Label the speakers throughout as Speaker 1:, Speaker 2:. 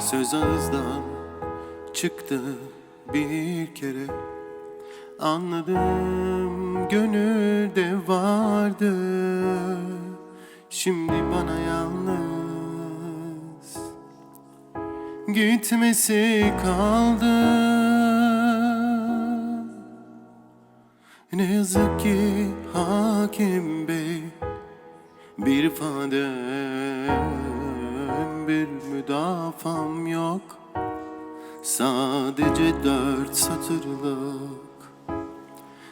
Speaker 1: Söz ağızdan çıktı bir kere. Anladım gönülde vardı. Şimdi bana yalnız Gitmesi kaldı. Ne yazık ki hakim bey Bir ifadem bir müdafam yok. Sadece dört satırlık.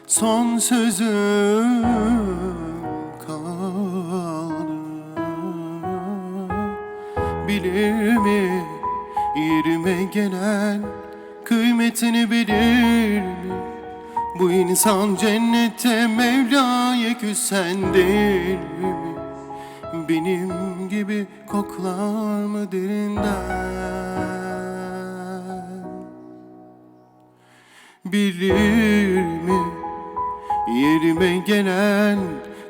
Speaker 1: Son sözüm kaldı. Bilir mi yerime gelen Kıymetini bilir mi? Bu insan cennette Mevla'ya küsen değil mi benim gibi koklar mı derinden? Bilir mi? Yerime gelen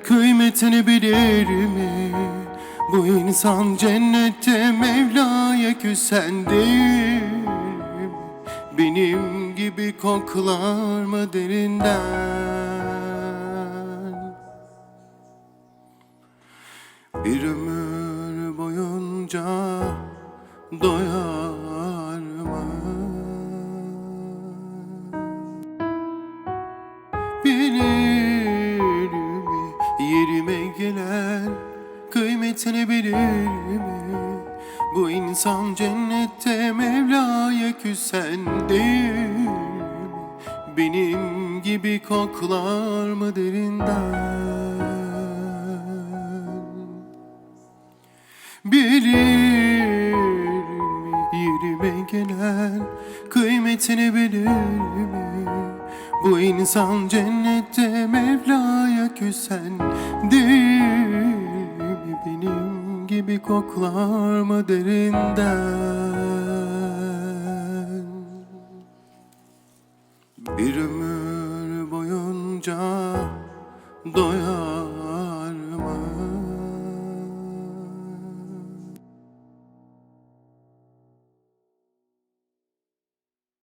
Speaker 1: kıymetini bilir mi? Bu insan cennette Mevla'ya küsen değil Benim gibi koklar mı derinden Bir ömür boyunca doyar mı? Bilir mi yerime gelen kıymetini bilir mi? Bu insan cennette Mevla'ya küsen değil? Benim gibi koklar mı derinden? Bilir mi yerime gelen kıymetini bilir mi? Bu insan cennette Mevla'ya küsen değil mi? Benim gibi koklar mı derinden? Bir ömür boyunca doyar